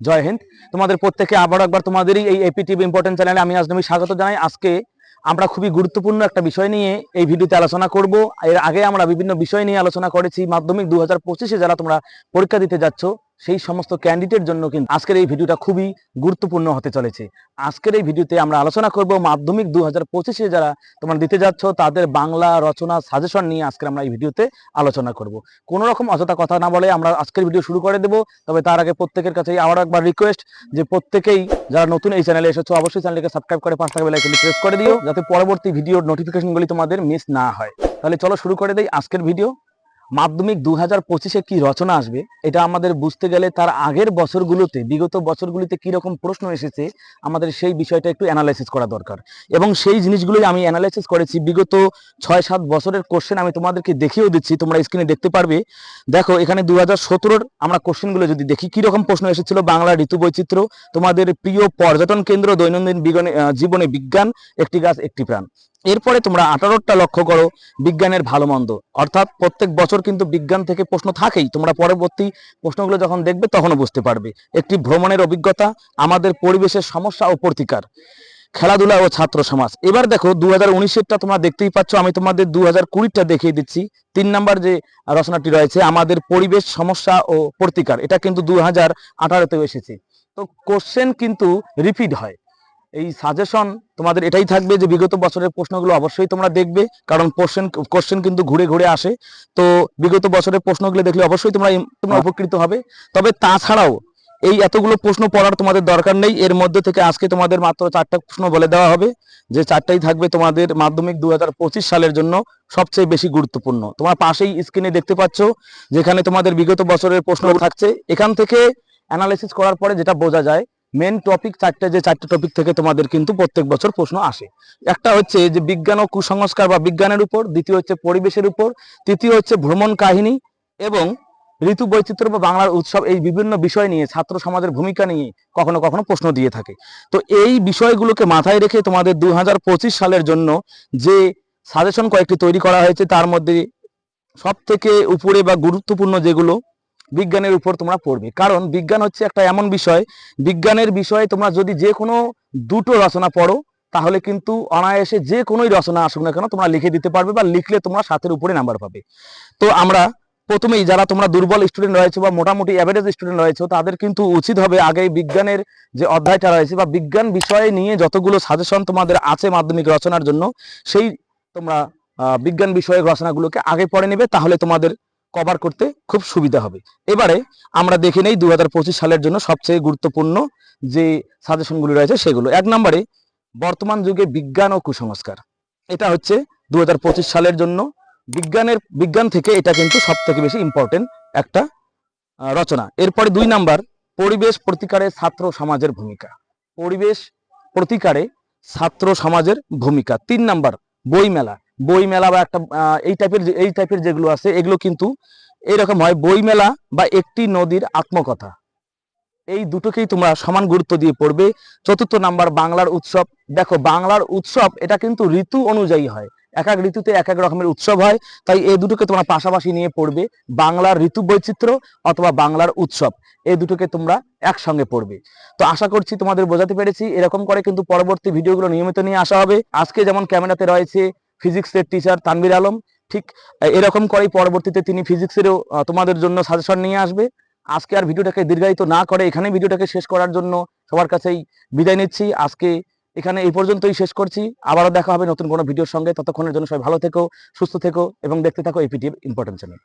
জয় হিন্দ। তোমাদের প্রত্যেকে আবার একবার তোমাদেরই এই এপিটিভি ইম্পর্টেন্ট চ্যানেলে আমি আজনবী স্বাগত জানাই। আজকে আমরা খুবই গুরুত্বপূর্ণ একটা বিষয় নিয়ে এই ভিডিওতে আলোচনা করব। এর আগে আমরা বিভিন্ন বিষয় নিয়ে আলোচনা করেছি। মাধ্যমিক দু হাজার পঁচিশে যারা তোমরা পরীক্ষা দিতে যাচ্ছ সেই সমস্ত ক্যান্ডিডেট জন্য কিন্তু আজকের এই ভিডিওটা খুবই গুরুত্বপূর্ণ হতে চলেছে। আজকের এই ভিডিওতে আমরা আলোচনা করব মাধ্যমিক দু হাজার পঁচিশে যারা তোমরা দিতে যাচ্ছ, তাদের বাংলা রচনা সাজেশন নিয়ে আজকে আমরা এই ভিডিওতে আলোচনা করব। কোনো রকম অযথা কথা না বলে আমরা আজকের ভিডিও শুরু করে দেব, তবে তার আগে প্রত্যেকের কাছে আবার একবার রিকোয়েস্ট যে প্রত্যেকেই যারা নতুন এই চ্যানেলে এসেছ, অবশ্যই চ্যানেলকে সাবস্ক্রাইব করে পাঁচ টাকা বেলাইকনটি প্রেস করে দিও, যাতে পরবর্তী ভিডিওর নোটিফিকেশনগুলি তোমাদের মিস না হয়। তাহলে চলো শুরু করে দেই আজকের ভিডিও মাধ্যমিক দু হাজার পঁচিশে কি রচনা আসবে? এটা আমাদের বুঝতে গেলে তার আগের বছরগুলোতে, বিগত বছরগুলিতে রকম প্রশ্ন এসেছে, আমাদের সেই বিষয়টা একটু অ্যানালাইসিস করা দরকার। এবং সেই জিনিসগুলোই আমি অ্যানালাইসিস করেছি। বিগত ছয় সাত বছরের কোশ্চেন আমি তোমাদেরকে দেখিয়েও দিচ্ছি, তোমরা স্ক্রিনে দেখতে পারবে। দেখো, এখানে দু হাজার সতেরোর আমরা কোশ্চেনগুলো যদি দেখি রকম প্রশ্ন এসেছিল? বাংলা ঋতু বৈচিত্র্য, তোমাদের প্রিয় পর্যটন কেন্দ্র, দৈনন্দিন জীবনে বিজ্ঞান, একটি গাছ, একটি প্রাণ। এরপরে তোমরা আঠারোটা লক্ষ্য করো, বিজ্ঞানের ভালো মন্দ। অর্থাৎ প্রত্যেক বছর কিন্তু বিজ্ঞান থেকে প্রশ্ন থাকেই। তোমরা পরবর্তী প্রশ্নগুলো যখন দেখবে, তখনও বুঝতে পারবে। একটি ভ্রমণের অভিজ্ঞতা আমাদের পরিবেশের সমস্যা ও প্রতিকার। খেলাধুলা ও ছাত্র সমাজ। এবার দেখো দু হাজার উনিশেরটা তোমরা দেখতেই পাচ্ছ। আমি তোমাদের দু হাজার কুড়িটা দেখিয়ে দিচ্ছি। তিন নাম্বার যে রচনাটি রয়েছে, আমাদের পরিবেশ সমস্যা ও প্রতিকার। এটা কিন্তু দু হাজার আঠারোতেও এসেছে। তো কোশ্চেন কিন্তু রিপিট হয়। এই সাজেশন তোমাদের এটাই থাকবে যে বিগত বছরের প্রশ্নগুলো অবশ্যই তোমরা দেখবে কারণ কোশ্চেন কোশ্চেন কিন্তু ঘুরে ঘুরে আসে। তো বিগত বছরের প্রশ্নগুলো দেখলে অবশ্যই তোমরা তোমরা উপকৃত হবে। তবে তাছাড়াও এই এতগুলো প্রশ্ন পড়ার তোমাদের দরকার নেই। এর মধ্যে থেকে আজকে তোমাদের মাত্র চারটা প্রশ্ন বলে দেওয়া হবে যে চারটাই থাকবে তোমাদের মাধ্যমিক দু হাজার পঁচিশ সালের জন্য সবচেয়ে বেশি গুরুত্বপূর্ণ। তোমার পাশেই স্ক্রিনে দেখতে পাচ্ছ যেখানে তোমাদের বিগত বছরের প্রশ্ন থাকছে। এখান থেকে অ্যানালাইসিস করার পরে যেটা বোঝা যায় মেন টপিক চারটে, যে চারটে টপিক থেকে তোমাদের কিন্তু প্রত্যেক বছর প্রশ্ন আসে। একটা হচ্ছে যে বিজ্ঞান ও কুসংস্কার বা বিজ্ঞানের উপর, দ্বিতীয় হচ্ছে পরিবেশের উপর, তৃতীয় হচ্ছে ভ্রমণ কাহিনী এবং ঋতু বৈচিত্র্য বা বাংলার উৎসব, এই বিভিন্ন বিষয় নিয়ে, ছাত্র সমাজের ভূমিকা নিয়ে কখনো কখনো প্রশ্ন দিয়ে থাকে। তো এই বিষয়গুলোকে মাথায় রেখে তোমাদের দুই হাজার পঁচিশ সালের জন্য যে সাজেশন কয়েকটি তৈরি করা হয়েছে, তার মধ্যে সব থেকে উপরে বা গুরুত্বপূর্ণ যেগুলো বিজ্ঞানের উপর তোমরা পড়বে। কারণ বিজ্ঞান হচ্ছে একটা এমন বিষয়, বিজ্ঞানের বিষয়ে তোমরা যদি যে কোনো দুটো রচনা পড়ো, তাহলে কিন্তু অনায়াসে যে কোনোই রচনা আসুক না কেন, তোমরা লিখে দিতে পারবে বা লিখলে তোমরা সাতের উপরে নাম্বার পাবে। তো আমরা প্রথমেই যারা তোমরা দুর্বল স্টুডেন্ট রয়েছে বা মোটামুটি অ্যাভারেজ স্টুডেন্ট রয়েছে, তাদের কিন্তু উচিত হবে আগে বিজ্ঞানের যে অধ্যায়টা রয়েছে বা বিজ্ঞান বিষয়ে নিয়ে যতগুলো সাজেশন তোমাদের আছে মাধ্যমিক রচনার জন্য, সেই তোমরা বিজ্ঞান বিষয়ক রচনাগুলোকে আগে পড়ে নেবে, তাহলে তোমাদের কভার করতে খুব সুবিধা হবে। এবারে আমরা দেখে নেই দু হাজার পঁচিশ সালের জন্য সবচেয়ে গুরুত্বপূর্ণ যে সাজেশনগুলি রয়েছে সেগুলো। এক নম্বরে, বর্তমান যুগে বিজ্ঞান ও কুসংস্কার। এটা হচ্ছে দু হাজার পঁচিশ সালের জন্য বিজ্ঞানের, বিজ্ঞান থেকে এটা কিন্তু সব থেকে বেশি ইম্পর্টেন্ট একটা রচনা। এরপরে দুই নাম্বার, পরিবেশ প্রতিকারে ছাত্র সমাজের ভূমিকা। পরিবেশ প্রতিকারে ছাত্র সমাজের ভূমিকা। তিন নাম্বার বই মেলা বই মেলা বা একটা এই টাইপের এই টাইপের যেগুলো আছে, এগুলো কিন্তু এরকম হয় বই মেলা বা একটি নদীর আত্মকথা। এই দুটোকেই তোমরা সমান গুরুত্ব দিয়ে পড়বে। চতুর্থ নাম্বার, বাংলার উৎসব। দেখো, বাংলার উৎসব, এটা কিন্তু ঋতু অনুযায়ী হয়। এক এক ঋতুতে এক এক রকমের উৎসব হয়। তাই এই দুটোকে তোমরা পাশাপাশি নিয়ে পড়বে। বাংলার ঋতু বৈচিত্র্য অথবা বাংলার উৎসব এই দুটোকে তোমরা একসঙ্গে পড়বে। তো আশা করছি তোমাদের বোঝাতে পেরেছি। এরকম করে কিন্তু পরবর্তী ভিডিওগুলো নিয়মিত নিয়ে আসা হবে। আজকে যেমন ক্যামেরাতে রয়েছে ফিজিক্সের টিচার তানবির আলম। ঠিক এরকম করেই পরবর্তীতে তিনি ফিজিক্সেরও তোমাদের জন্য সাজেশন নিয়ে আসবে। আজকে আর ভিডিওটাকে দীর্ঘায়িত না করে এখানে ভিডিওটাকে শেষ করার জন্য সবার কাছেই বিদায় নিচ্ছি। আজকে এখানে এই পর্যন্তই শেষ করছি। আবারও দেখা হবে নতুন কোনো ভিডিওর সঙ্গে। ততক্ষণের জন্য সবাই ভালো থেকো, সুস্থ থেকো এবং দেখতে থাকো এপিটিভ ইম্পর্টেন্ট চ্যানেল